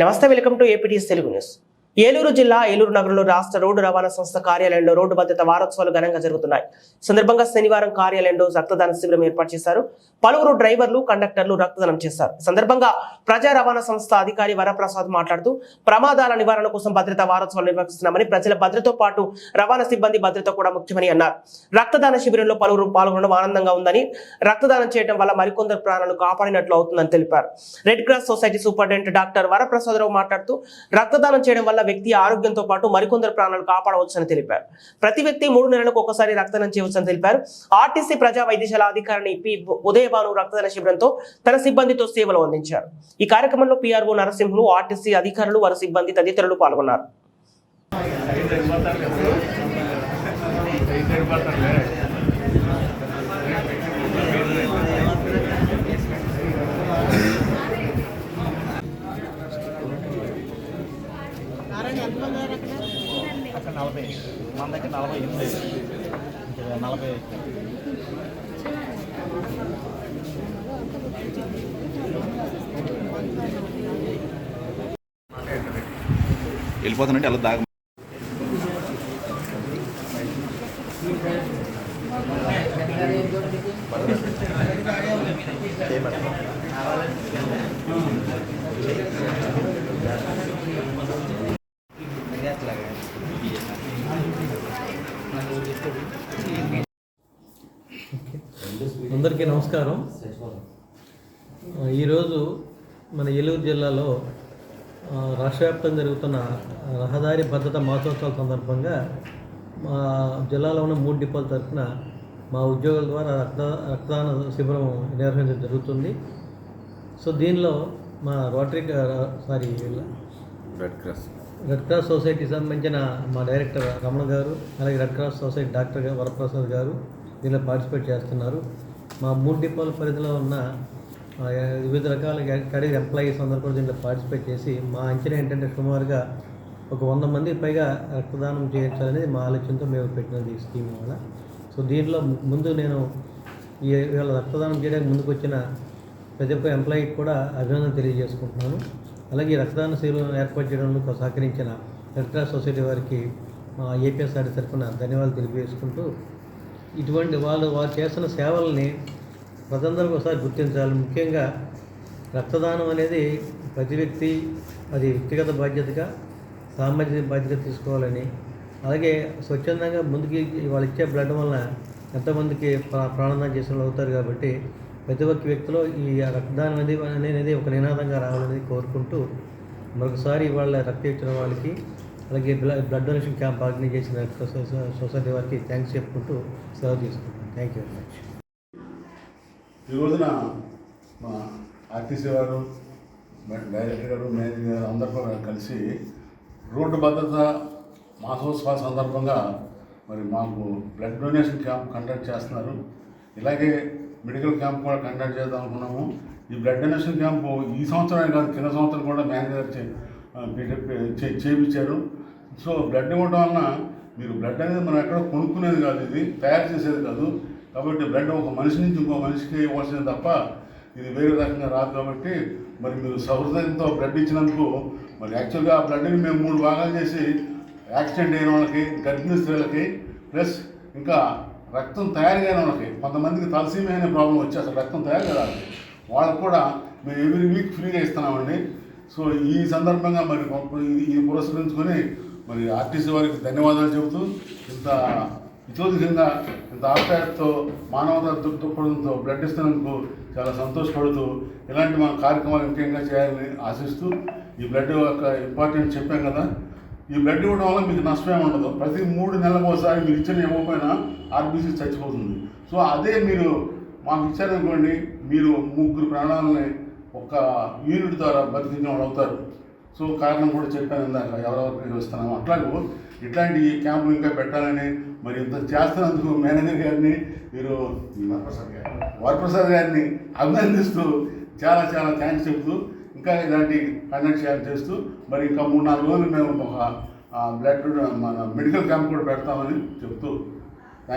నమస్తే welcome to APTS Telugu news. Eluru జిల్లా ఏలూరు నగరంలో రాష్ట్ర రోడ్డు రవాణా సంస్థ కార్యాలయంలో రోడ్డు భద్రత వారోత్సవాలు ఘనంగా జరుగుతున్నాయి. సందర్భంగా శనివారం కార్యాలయంలో రక్తదాన శిబిరం ఏర్పాటు చేశారు. పలువురు డ్రైవర్లు కండక్టర్లు రక్తదానం చేశారు. సందర్భంగా ప్రజా రవాణా సంస్థ అధికారి వరప్రసాద్ మాట్లాడుతూ ప్రమాదాల నివారణ కోసం భద్రతా వారోత్సవాలు నిర్వహిస్తున్నామని ప్రజల భద్రతతో పాటు రవాణా సిబ్బంది భద్రత కూడా ముఖ్యమని అన్నారు. రక్తదాన శిబిరంలో పలువురు పాల్గొనడం ఆనందంగా ఉందని రక్తదానం చేయడం వల్ల మరికొందరు ప్రాణాలు కాపాడినట్లు అవుతుందని తెలిపారు. Red cross society superintendent doctor Varaprasadarao మాట్లాడుతూ రక్తదానం చేయడం వల్ల వ్యక్తి ఆరోగ్యంతో పాటు మరికొందరు ప్రాణాలు కాపాడవచ్చని తెలిపారు ప్రతి వ్యక్తి మూడు నెలలకు ఒకసారి రక్తదానం చేయవచ్చని తెలిపారు ఆర్టీసీ ప్రజా వైద్యశాల అధికారిని పి ఉదయభాను రక్తదాన శిబిరంతో తన సిబ్బందితో సేవలు అందించారు ఈ కార్యక్రమంలో పిఆర్ఓ నరసింహులు ఆర్టీసీ అధికారులు వారి సిబ్బంది తదితరులు పాల్గొన్నారు నలభై. మన దగ్గర నలభై ఎనిమిది. నలభై. వెళ్ళిపోతానంటే అలా దాగ అందరికీ నమస్కారం. ఈరోజు మన ఏలూరు జిల్లాలో ఆ, రాష్ట్ర వ్యాప్తంగా జరుగుతున్న రహదారి భద్రత మాసోత్సవాల సందర్భంగా మా జిల్లాలో ఉన్న మూడు డిపోల తరఫున మా ఉద్యోగుల ద్వారా రక్త రక్తదాన శిబిరం నిర్వహించడం జరుగుతుంది. సో దీనిలో మా Rotary sorry red cross red cross సొసైటీకి సంబంధించిన మా డైరెక్టర్ రమణ గారు అలాగే red cross society doctor Varaprasad garu దీనిలో పార్టిసిపేట్ చేస్తున్నారు. మా మూడు డిపోల పరిధిలో ఉన్న వివిధ రకాల కడి ఎంప్లాయీస్ అందరూ కూడా దీంట్లో పార్టిసిపేట్ చేసి మా అంచనా ఏంటంటే సుమారుగా ఒక వంద మంది పైగా రక్తదానం చేయించాలనేది మా ఆలోచనతో మేము పెట్టినది ఈ స్కీమ్ వల్ల. సో దీంట్లో ముందు నేను ఈ వీళ్ళ రక్తదానం చేయడానికి ముందుకు వచ్చిన ప్రతి ఒక్క ఎంప్లాయీకి కూడా అభినందన తెలియజేసుకుంటున్నాను. అలాగే ఈ రక్తదాన శిబిరం ఏర్పాటు చేయడంలో సహకరించిన రెడ్ క్రాస్ సొసైటీ వారికి మా ఏపీఎస్ఆర్ తరఫున ధన్యవాదాలు తెలియజేసుకుంటూ ఇటువంటి వాళ్ళు వారు చేస్తున్న సేవల్ని ప్రజలందరూ ఒకసారి గుర్తించాలి. ముఖ్యంగా రక్తదానం అనేది ప్రతి వ్యక్తి అది వ్యక్తిగత బాధ్యతగా సామాజిక బాధ్యత తీసుకోవాలని. అలాగే స్వచ్ఛందంగా ముందుకి వాళ్ళు ఇచ్చే బ్లడ్ వలన ఎంతమందికి ప్రా- ప్రాణదానం చేసిన వాళ్ళు అవుతారు కాబట్టి ప్రతి ఒక్క వ్యక్తిలో ఈ రక్తదానం అనేది అనేది ఒక నినాదంగా రావాలని కోరుకుంటూ మరొకసారి వాళ్ళ రక్త ఇచ్చిన వాళ్ళకి అలాగే blood blood donation camp organise చేసిన సొసైటీ వారికి థ్యాంక్స్ చెప్పుకుంటూ సెలవు తీసుకుంటాను థ్యాంక్ యూ వెరీ మచ్ ఈ రోజున మా ఆర్టీసీ వారు డైరెక్టర్ గారు మేనేజర్ గారు అందరూ కలిసి రోడ్డు భద్రత మాసోత్సవాల సందర్భంగా మరి మాకు బ్లడ్ డొనేషన్ క్యాంప్ కండక్ట్ చేస్తున్నారు. ఇలాగే మెడికల్ క్యాంప్ కూడా కండక్ట్ చేద్దాం అనుకున్నాము. ఈ బ్లడ్ డొనేషన్ క్యాంపు ఈ సంవత్సరమే కాదు కింద సంవత్సరం కూడా మేనేజర్ చే- చేయించారు సో బ్లడ్ ఇవ్వడం వలన మీరు బ్లడ్ అనేది మనం ఎక్కడ కొనుక్కునేది కాదు ఇది తయారు చేసేది కాదు. కాబట్టి బ్లడ్ ఒక మనిషి నుంచి ఇంకో మనిషికి ఇవ్వాల్సింది తప్ప ఇది వేరే రకంగా రాదు కాబట్టి మరి మీరు సహృదయంతో బ్లడ్ ఇచ్చినందుకు మరి యాక్చువల్గా ఆ బ్లడ్ని మేము మూడు భాగాలు చేసి యాక్సిడెంట్ అయిన వాళ్ళకి గర్భిణీ స్త్రీలకి ప్లస్ ఇంకా రక్తం తయారు కాని వాళ్ళకి. కొంతమందికి తలసీమే అనే ప్రాబ్లం వచ్చి అసలు రక్తం తయారు కాదు. వాళ్ళకి కూడా మేము ఎవ్రీ వీక్ ఫ్రీగా ఇస్తున్నామండి. సో ఈ సందర్భంగా మరి గొప్ప- ఇది- పురస్కరించుకొని మరి ఆర్టీసీ వారికి ధన్యవాదాలు చెబుతూ ఇంత ఇతోధికంగా ఇంత ఆప్యాయతతో మానవత దృ- దృక్పథంతో బ్లడ్ ఇస్తున్నందుకు చాలా సంతోషపడుతూ ఇలాంటి మన కార్యక్రమాలు ముఖ్యంగా చేయాలని ఆశిస్తూ ఈ బ్లడ్ యొక్క ఇంపార్టెంట్ చెప్పాం కదా. ఈ బ్లడ్ ఇవ్వడం వల్ల మీకు నష్టమే ఉండదు. ప్రతి మూడు నెలలకు ఒకసారి మీరు ఇచ్చిన ఇవ్వకపోయినా ఆర్బీసీ చచ్చిపోతుంది. సో అదే మీరు మాకు ఇచ్చారనుకోండి మీరు ముగ్గురు ప్రాణాలని ఒక యూనిట్ ద్వారా బతికించిన వాళ్ళు అవుతారు సో కారణం కూడా చెప్పాను ఇందాక ఎవరెవరికి వస్తున్నాము అట్లాగూ ఇట్లాంటి క్యాంపులు ఇంకా పెట్టాలని మరి ఇంత చేస్తున్నందుకు మేనేజర్ గారిని మీరు వరప్రసాద్ గారిని అభినందిస్తూ చాలా చాలా థ్యాంక్స్ చెప్తూ ఇంకా ఇలాంటి కండక్ట్ చేయాలి చేస్తూ మరి ఇంకా మూడు నాలుగు రోజులు మేము ఒక బ్లడ్ మన మెడికల్ క్యాంప్ కూడా పెడతామని చెప్తూ